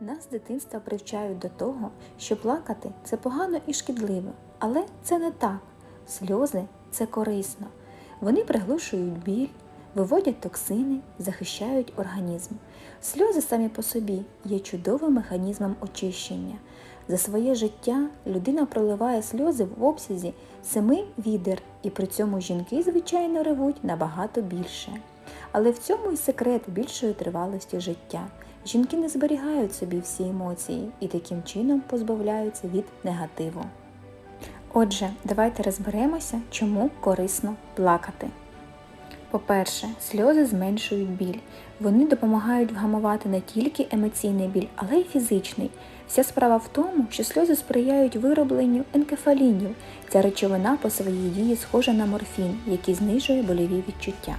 Нас з дитинства привчають до того, що плакати це погано і шкідливо, але це не так. Сльози це корисно. Вони приглушують біль, виводять токсини, захищають організм. Сльози самі по собі є чудовим механізмом очищення. За своє життя людина проливає сльози в обсязі семи відер, і при цьому жінки, звичайно, ревуть набагато більше. Але в цьому і секрет більшої тривалості життя. Жінки не зберігають собі всі емоції і таким чином позбавляються від негативу. Отже, давайте розберемося, чому корисно плакати. По-перше, сльози зменшують біль. Вони допомагають вгамувати не тільки емоційний біль, але й фізичний. Вся справа в тому, що сльози сприяють виробленню енкефалінів. Ця речовина по своїй дії схожа на морфін, який знижує больові відчуття.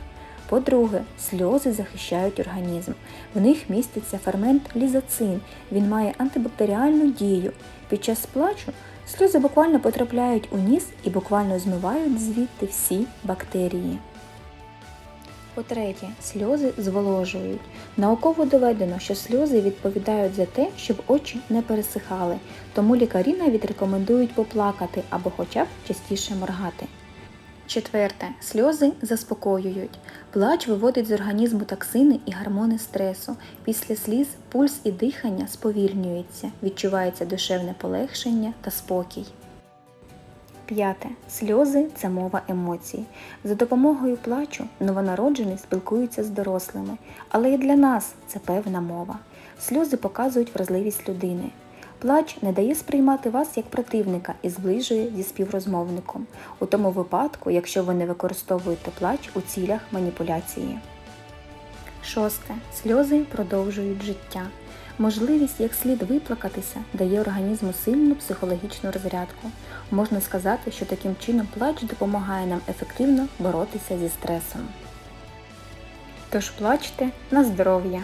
По-друге, сльози захищають організм. В них міститься фермент лізоцин. Він має антибактеріальну дію. Під час плачу сльози буквально потрапляють у ніс і буквально змивають звідти всі бактерії. По-третє, сльози зволожують. Науково доведено, що сльози відповідають за те, щоб очі не пересихали, тому лікарі навіть рекомендують поплакати або хоча б частіше моргати. Четверте, сльози заспокоюють. Плач виводить з організму токсини і гормони стресу. Після сліз пульс і дихання сповільнюється, відчувається душевне полегшення та спокій. П'яте. Сльози це мова емоцій. За допомогою плачу новонароджений спілкується з дорослими, але і для нас це певна мова. Сльози показують вразливість людини. Плач не дає сприймати вас як противника і зближує зі співрозмовником, у тому випадку, якщо ви не використовуєте плач у цілях маніпуляції. Шосте. Сльози продовжують життя. Можливість як слід виплакатися дає організму сильну психологічну розрядку. Можна сказати, що таким чином плач допомагає нам ефективно боротися зі стресом. Тож плачте на здоров'я!